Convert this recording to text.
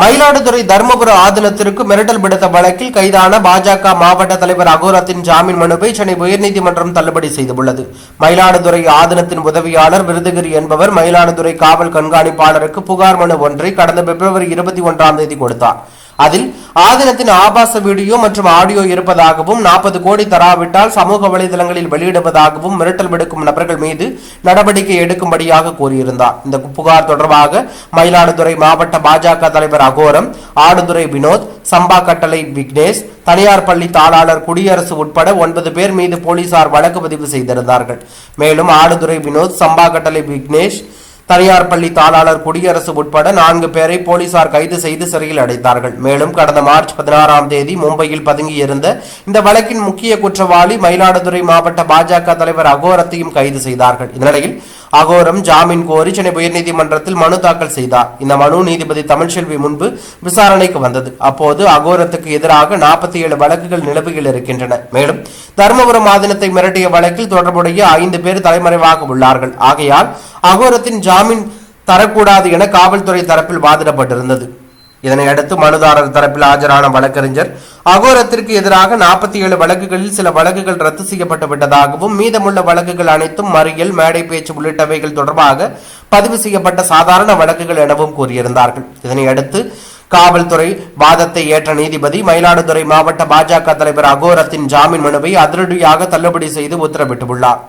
மயிலாடுதுறை தர்மபுர ஆதனத்திற்கு மிரட்டல் விடுத்த வழக்கில் கைதான பாஜக மாவட்ட தலைவர் அகோரத்தின் ஜாமீன் மனுவை சென்னை உயர்நீதிமன்றம் தள்ளுபடி செய்துள்ளது. மயிலாடுதுறை ஆதனத்தின் உதவியாளர் விருதுகிரி என்பவர் மயிலாடுதுறை காவல் கண்காணிப்பாளருக்கு புகார் மனு ஒன்றை கடந்த பிப்ரவரி இருபத்தி ஒன்றாம் தேதி கொடுத்தார். அதில் ஆதீனத்தின் ஆபாச வீடியோ மற்றும் ஆடியோ இருப்பதாகவும் நாற்பது கோடி தராவிட்டால் சமூக வலைதளங்களில் வெளியிடுவதாகவும் மிரட்டல் விடுக்கும் நபர்கள் மீது நடவடிக்கை எடுக்கும்படியாக கூறியிருந்தார். இந்த புகார் தொடர்பாக மயிலாடுதுறை மாவட்ட பாஜக தலைவர் அகோரம் ஆடுதுறை வினோத் சம்பா கட்டளை விக்னேஷ் தனியார் பள்ளி தாளாளர் குடியரசு உட்பட ஒன்பது பேர் மீது போலீசார் வழக்கு பதிவு செய்திருந்தார்கள். மேலும் ஆடுதுறை வினோத் சம்பா கட்டளை விக்னேஷ் தனியார் பள்ளி தாளாளர் குடியரசு உட்பட நான்கு பேரை போலீசார் கைது செய்து சிறையில் அடைத்தார்கள். மேலும் கடந்த மார்ச் பதினாறாம் தேதி மும்பையில் பதுங்கியிருந்த இந்த வழக்கின் முக்கிய குற்றவாளி மயிலாடுதுறை மாவட்ட பாஜக தலைவர் அகோரத்தையும் கைது செய்தார்கள். இந்நிலையில் அகோரம் ஜாமீன் கோரி சென்னை உயர்நீதிமன்றத்தில் மனு தாக்கல் செய்தார். இந்த மனு நீதிபதி தமிழ்செல்வி முன்பு விசாரணைக்கு வந்தது. அப்போது அகோரத்துக்கு எதிராக நாற்பத்தி ஏழு வழக்குகள் நிலவுகள் இருக்கின்றன. மேலும் தருமபுரம் ஆதீனத்தை மிரட்டிய வழக்கில் தொடர்புடைய ஐந்து பேர் தலைமறைவாக உள்ளார்கள். ஆகையால் அகோரத்தின் ஜாமீன் தரக்கூடாது என காவல்துறை தரப்பில் வாதிடப்பட்டிருந்தது. இதனையடுத்து மனுதாரர் தரப்பில் ஆஜரான வழக்கறிஞர் அகோரத்திற்கு எதிராக நாற்பத்தி ஏழு வழக்குகளில் சில வழக்குகள் ரத்து செய்யப்பட்டு விட்டதாகவும் மீதமுள்ள வழக்குகள் அனைத்தும் மறியல் மேடை பேச்சு உள்ளிட்டவைகள் தொடர்பாக பதிவு செய்யப்பட்ட சாதாரண வழக்குகள் எனவும் கூறியிருந்தார்கள். இதனையடுத்து காவல்துறை வாதத்தை ஏற்ற நீதிபதி மயிலாடுதுறை மாவட்ட பாஜக தலைவர் அகோரத்தின் ஜாமீன் மனுவை அதிரடியாக தள்ளுபடி செய்து உத்தரவிட்டுள்ளார்.